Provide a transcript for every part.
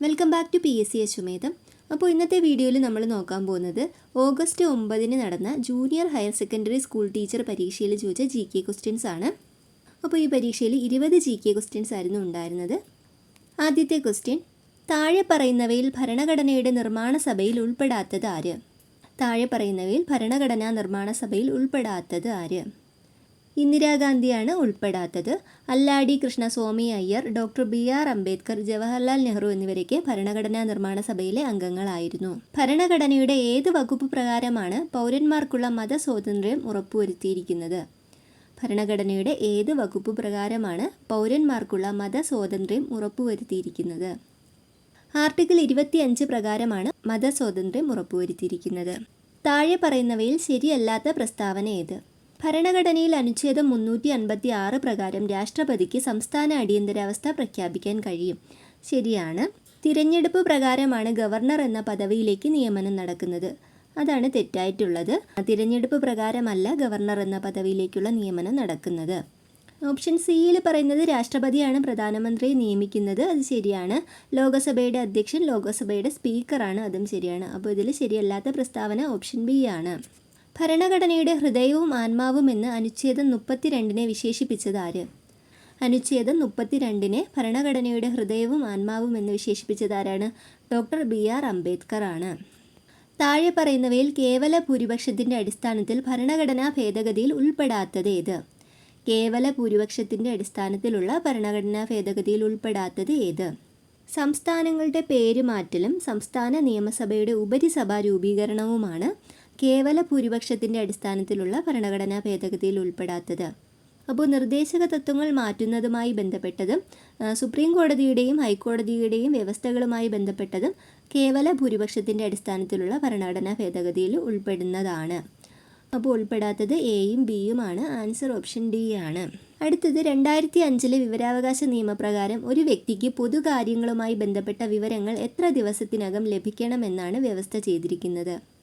Welcome back to P S C Ashwamedham അപ്പോൾ ഇന്നത്തെ വീഡിയോയിൽ നമ്മൾ നോക്കാൻ പോകുന്നത് ഓഗസ്റ്റ് ഒമ്പതിന് നടന്ന junior higher secondary school teacher പരീക്ഷയിൽ ചോദിച്ച ജി കെ ക്വസ്റ്റ്യൻസ് ആണ്. അപ്പോൾ ഈ പരീക്ഷയിൽ ഇരുപത് ജി കെ ക്വസ്റ്റ്യൻസ് ആയിരുന്നു ഉണ്ടായിരുന്നത്. ആദ്യത്തെ ക്വസ്റ്റ്യൻ താഴെ പറയുന്നവയിൽ ഭരണഘടനയുടെ നിർമ്മാണ സഭയിൽ ഉൾപ്പെടാത്തത് ആര്? താഴെ പറയുന്നവയിൽ ഭരണഘടനാ നിർമ്മാണ സഭയിൽ ഉൾപ്പെടാത്തത് ആര്? ഇന്ദിരാഗാന്ധിയാണ് ഉൾപ്പെടാത്തത്. Alladi Krishnaswami Iyer doctor B R Ambedkar Jawaharlal Nehru എന്നിവരൊക്കെ ഭരണഘടനാ നിർമ്മാണ സഭയിലെ അംഗങ്ങളായിരുന്നു. ഭരണഘടനയുടെ ഏത് വകുപ്പ് പ്രകാരമാണ് പൗരന്മാർക്കുള്ള മതസ്വാതന്ത്ര്യം ഉറപ്പുവരുത്തിയിരിക്കുന്നത്? ഭരണഘടനയുടെ ഏത് വകുപ്പ് പ്രകാരമാണ് പൗരന്മാർക്കുള്ള മതസ്വാതന്ത്ര്യം ഉറപ്പുവരുത്തിയിരിക്കുന്നത്? ആർട്ടിക്കിൾ ഇരുപത്തിയഞ്ച് പ്രകാരമാണ് മതസ്വാതന്ത്ര്യം ഉറപ്പുവരുത്തിയിരിക്കുന്നത്. താഴെ പറയുന്നവയിൽ ശരിയല്ലാത്ത പ്രസ്താവന ഏത്? ഭരണഘടനയിൽ അനുച്ഛേദം മുന്നൂറ്റി അൻപത്തി ആറ് പ്രകാരം രാഷ്ട്രപതിക്ക് സംസ്ഥാന അടിയന്തരാവസ്ഥ പ്രഖ്യാപിക്കാൻ കഴിയും. ശരിയാണ്. തിരഞ്ഞെടുപ്പ് പ്രകാരമാണ് ഗവർണർ എന്ന പദവിയിലേക്ക് നിയമനം നടക്കുന്നത്. അതാണ് തെറ്റായിട്ടുള്ളത്. തിരഞ്ഞെടുപ്പ് പ്രകാരമല്ല ഗവർണർ എന്ന പദവിയിലേക്കുള്ള നിയമനം നടക്കുന്നത്. ഓപ്ഷൻ സിയിൽ പറയുന്നത് രാഷ്ട്രപതിയാണ് പ്രധാനമന്ത്രിയെ നിയമിക്കുന്നത്. അത് ശരിയാണ്. ലോകസഭയുടെ അധ്യക്ഷൻ ലോകസഭയുടെ സ്പീക്കറാണ്. അതും ശരിയാണ്. അപ്പോൾ ഇതിൽ ശരിയല്ലാത്ത പ്രസ്താവന ഓപ്ഷൻ ബി ആണ്. ഭരണഘടനയുടെ ഹൃദയവും ആത്മാവും എന്ന് അനുച്ഛേദം മുപ്പത്തിരണ്ടിനെ വിശേഷിപ്പിച്ചത് ആര്? അനുച്ഛേദം മുപ്പത്തിരണ്ടിനെ ഭരണഘടനയുടെ ഹൃദയവും ആത്മാവും എന്ന് വിശേഷിപ്പിച്ചത് ആരാണ്? ഡോക്ടർ ബി ആർ അംബേദ്കർ ആണ്. താഴെ പറയുന്നവയിൽ കേവല ഭൂരിപക്ഷത്തിന്റെ അടിസ്ഥാനത്തിൽ ഭരണഘടനാ ഭേദഗതിയിൽ ഉൾപ്പെടാത്തത് ഏത്? കേവല ഭൂരിപക്ഷത്തിന്റെ അടിസ്ഥാനത്തിലുള്ള ഭരണഘടനാ ഭേദഗതിയിൽ ഉൾപ്പെടാത്തത് ഏത്? സംസ്ഥാനങ്ങളുടെ പേരുമാറ്റലും സംസ്ഥാന നിയമസഭയുടെ ഉപരിസഭാ രൂപീകരണവുമാണ് കേവല ഭൂരിപക്ഷത്തിന്റെ അടിസ്ഥാനത്തിലുള്ള ഭരണഘടനാ ഭേദഗതിയിൽ ഉൾപ്പെടാത്തത്. അപ്പോൾ നിർദ്ദേശക തത്വങ്ങൾ മാറ്റുന്നതുമായി ബന്ധപ്പെട്ടതും സുപ്രീം കോടതിയുടെയും ഹൈക്കോടതിയുടെയും വ്യവസ്ഥകളുമായി ബന്ധപ്പെട്ടതും കേവല ഭൂരിപക്ഷത്തിന്റെ അടിസ്ഥാനത്തിലുള്ള ഭരണഘടനാ ഭേദഗതിയിൽ ഉൾപ്പെടുന്നതാണ്. അപ്പോൾ ഉൾപ്പെടാത്തത് എയും ബിയുമാണ് ആൻസർ ഓപ്ഷൻ ഡി ആണ്. അടുത്തത് രണ്ടായിരത്തി അഞ്ചിലെ വിവരാവകാശ നിയമപ്രകാരം ഒരു വ്യക്തിക്ക് പൊതുകാര്യങ്ങളുമായി ബന്ധപ്പെട്ട വിവരങ്ങൾ എത്ര ദിവസത്തിനകം ലഭിക്കണമെന്നാണ് വ്യവസ്ഥ ചെയ്തിരിക്കുന്നത്.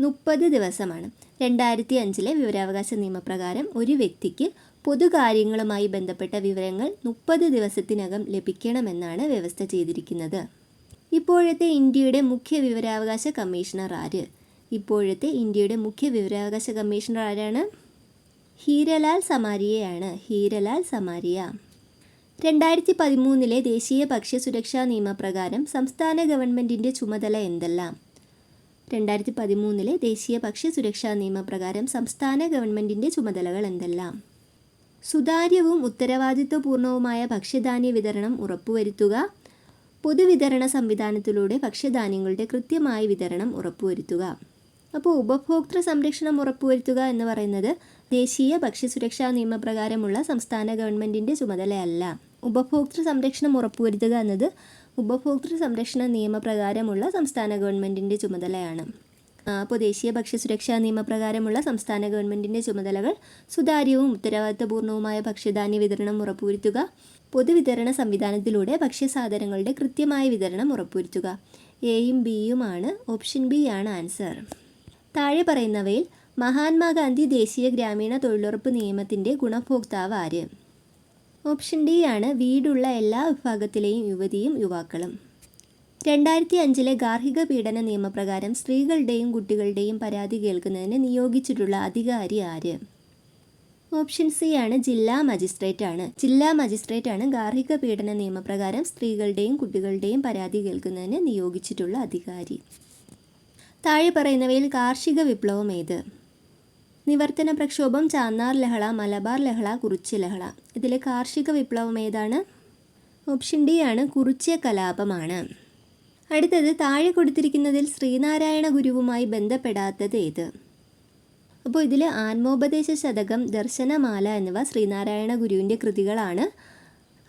മുപ്പത് ദിവസമാണ്. രണ്ടായിരത്തി അഞ്ചിലെ വിവരാവകാശ നിയമപ്രകാരം ഒരു വ്യക്തിക്ക് പൊതുകാര്യങ്ങളുമായി ബന്ധപ്പെട്ട വിവരങ്ങൾ മുപ്പത് ദിവസത്തിനകം ലഭിക്കണമെന്നാണ് വ്യവസ്ഥ ചെയ്തിരിക്കുന്നത്. ഇപ്പോഴത്തെ ഇന്ത്യയുടെ മുഖ്യ വിവരാവകാശ കമ്മീഷണർ ആര്? ഇപ്പോഴത്തെ ഇന്ത്യയുടെ മുഖ്യ വിവരാവകാശ കമ്മീഷണർ ആരാണ്? ഹീരലാൽ സമാരിയയാണ്. ഹീരലാൽ സമാരിയ. രണ്ടായിരത്തി പതിമൂന്നിലെ ദേശീയ ഭക്ഷ്യ സുരക്ഷാ നിയമപ്രകാരം സംസ്ഥാന ഗവൺമെന്റിന്റെ ചുമതല എന്തെല്ലാം? രണ്ടായിരത്തി പതിമൂന്നിലെ ദേശീയ ഭക്ഷ്യസുരക്ഷാ നിയമപ്രകാരം സംസ്ഥാന ഗവൺമെന്റിന്റെ ചുമതലകൾ എന്തെല്ലാം? സുതാര്യവും ഉത്തരവാദിത്വപൂർണവുമായ ഭക്ഷ്യധാന്യ വിതരണം ഉറപ്പുവരുത്തുക പൊതുവിതരണ സംവിധാനത്തിലൂടെ ഭക്ഷ്യധാന്യങ്ങളുടെ കൃത്യമായ വിതരണം ഉറപ്പുവരുത്തുക. അപ്പോൾ ഉപഭോക്തൃ സംരക്ഷണം ഉറപ്പുവരുത്തുക എന്ന് പറയുന്നത് ദേശീയ ഭക്ഷ്യസുരക്ഷാ നിയമപ്രകാരമുള്ള സംസ്ഥാന ഗവൺമെന്റിന്റെ ചുമതലയല്ല. ഉപഭോക്തൃ സംരക്ഷണം ഉറപ്പുവരുത്തുക എന്നത് ഉപഭോക്തൃ സംരക്ഷണ നിയമപ്രകാരമുള്ള സംസ്ഥാന ഗവൺമെന്റിന്റെ ചുമതലയാണ്. അപ്പോൾ ദേശീയ ഭക്ഷ്യസുരക്ഷാ നിയമപ്രകാരമുള്ള സംസ്ഥാന ഗവൺമെന്റിന്റെ ചുമതലകൾ സുതാര്യവും ഉത്തരവാദിത്തപൂർണവുമായ ഭക്ഷ്യധാന്യ വിതരണം ഉറപ്പുവരുത്തുക പൊതുവിതരണ സംവിധാനത്തിലൂടെ ഭക്ഷ്യസാധനങ്ങളുടെ കൃത്യമായ വിതരണം ഉറപ്പുവരുത്തുക. എയും ബിയുമാണ് ഓപ്ഷൻ ബി ആണ് ആൻസർ. താഴെ പറയുന്നവയിൽ മഹാത്മാഗാന്ധി ദേശീയ ഗ്രാമീണ തൊഴിലുറപ്പ് നിയമത്തിന്റെ ഗുണഭോക്താവ് ആര്? ഓപ്ഷൻ ഡി ആണ് വീടുള്ള എല്ലാ വിഭാഗത്തിലെയും യുവതിയും യുവാക്കളും. രണ്ടായിരത്തി അഞ്ചിലെ ഗാർഹിക പീഡന നിയമപ്രകാരം സ്ത്രീകളുടെയും കുട്ടികളുടെയും പരാതി കേൾക്കുന്നതിന് നിയോഗിച്ചിട്ടുള്ള അധികാരി ആര്? ഓപ്ഷൻ സി ആണ് ജില്ലാ മജിസ്ട്രേറ്റ് ആണ്. ജില്ലാ മജിസ്ട്രേറ്റ് ആണ് ഗാർഹിക പീഡന നിയമപ്രകാരം സ്ത്രീകളുടെയും കുട്ടികളുടെയും പരാതി കേൾക്കുന്നതിന് നിയോഗിച്ചിട്ടുള്ള അധികാരി. താഴെ പറയുന്നവയിൽ കാർഷിക വിപ്ലവം ഏത്? നിവർത്തന പ്രക്ഷോഭം ചാന്നാർ ലഹള മലബാർ ലഹള കുറിച്ച് ലഹള. ഇതിലെ കാർഷിക വിപ്ലവം ഏതാണ്? ഓപ്ഷൻ ഡി ആണ് കുറിച്ചിയ കലാപമാണ്. അടുത്തത് താഴെ കൊടുത്തിരിക്കുന്നതിൽ ശ്രീനാരായണ ഗുരുവുമായി ബന്ധപ്പെടാത്തത് ഏത്? അപ്പോൾ ഇതിൽ ആത്മോപദേശ ശതകം ദർശനമാല എന്നിവ ശ്രീനാരായണ ഗുരുവിന്റെ കൃതികളാണ്.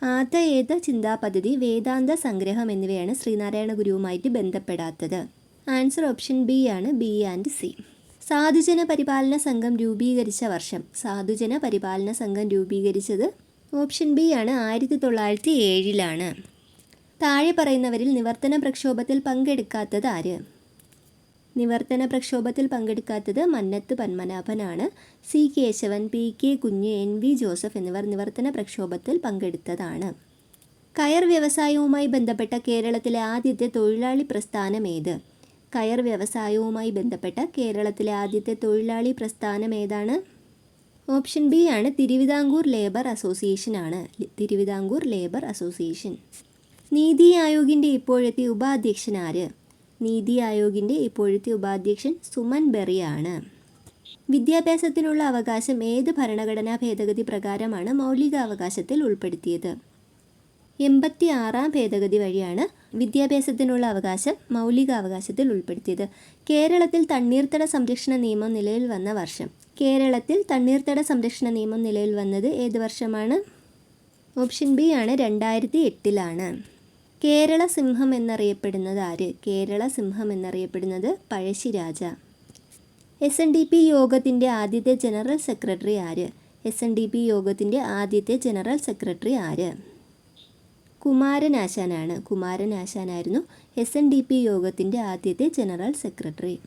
ആത്ത ഏത ചിന്താ പദ്ധതി വേദാന്ത സംഗ്രഹം എന്നിവയാണ് ശ്രീനാരായണ ഗുരുവുമായിട്ട് ബന്ധപ്പെടാത്തത്. ആൻസർ ഓപ്ഷൻ ബി ആണ് B and C. Sadhujana Paripalana Sangham രൂപീകരിച്ച വർഷം. സാധുജന പരിപാലന സംഘം രൂപീകരിച്ചത് ഓപ്ഷൻ ബി ആണ് ആയിരത്തി തൊള്ളായിരത്തി ഏഴിലാണ്. താഴെ പറയുന്നവരിൽ നിവർത്തന പ്രക്ഷോഭത്തിൽ പങ്കെടുക്കാത്തത് ആര്? നിവർത്തന പ്രക്ഷോഭത്തിൽ പങ്കെടുക്കാത്തത് Mannath പത്മനാഭനാണ്. C Kesavan P K Kunju N V Joseph എന്നിവർ നിവർത്തന പ്രക്ഷോഭത്തിൽ പങ്കെടുത്തതാണ്. കയർ വ്യവസായവുമായി ബന്ധപ്പെട്ട കേരളത്തിലെ ആദ്യത്തെ തൊഴിലാളി പ്രസ്ഥാനം ഏത്? കയർ വ്യവസായവുമായി ബന്ധപ്പെട്ട കേരളത്തിലെ ആദ്യത്തെ തൊഴിലാളി പ്രസ്ഥാനം ഏതാണ്? ഓപ്ഷൻ ബി ആണ് തിരുവിതാംകൂർ ലേബർ അസോസിയേഷൻ ആണ്. Thiruvithamkoor labour association. നീതി ആയോഗിന്റെ ഇപ്പോഴത്തെ ഉപാധ്യക്ഷൻ ആര്? നീതി ആയോഗിന്റെ ഇപ്പോഴത്തെ ഉപാധ്യക്ഷൻ സുമൻ ബെറിയാണ്. വിദ്യാഭ്യാസത്തിനുള്ള അവകാശം ഏത് ഭരണഘടനാ ഭേദഗതി പ്രകാരമാണ് മൗലികാവകാശത്തിൽ ഉൾപ്പെടുത്തിയത്? എൺപത്തി ആറാം ഭേദഗതി വഴിയാണ് വിദ്യാഭ്യാസത്തിനുള്ള അവകാശം മൗലികാവകാശത്തിൽ ഉൾപ്പെടുത്തിയത്. കേരളത്തിൽ തണ്ണീർത്തട സംരക്ഷണ നിയമം നിലവിൽ വന്ന വർഷം. കേരളത്തിൽ തണ്ണീർത്തട സംരക്ഷണ നിയമം നിലവിൽ വന്നത് ഏത് വർഷമാണ്? ഓപ്ഷൻ ബി ആണ് രണ്ടായിരത്തി എട്ടിലാണ് കേരള സിംഹം എന്നറിയപ്പെടുന്നത് ആര്? കേരള സിംഹം എന്നറിയപ്പെടുന്നത് Pazhassiraja S N D P യോഗത്തിന്റെ ആദ്യത്തെ ജനറൽ സെക്രട്ടറി ആര്? എസ് എൻ ഡി പി യോഗത്തിന്റെ ആദ്യത്തെ ജനറൽ സെക്രട്ടറി ആര്? കുമാരനാശാനാണ്. കുമാരനാശാനായിരുന്നു എസ് എൻ ഡി പി യോഗത്തിന്റെ ആദ്യത്തെ ജനറൽ സെക്രട്ടറി.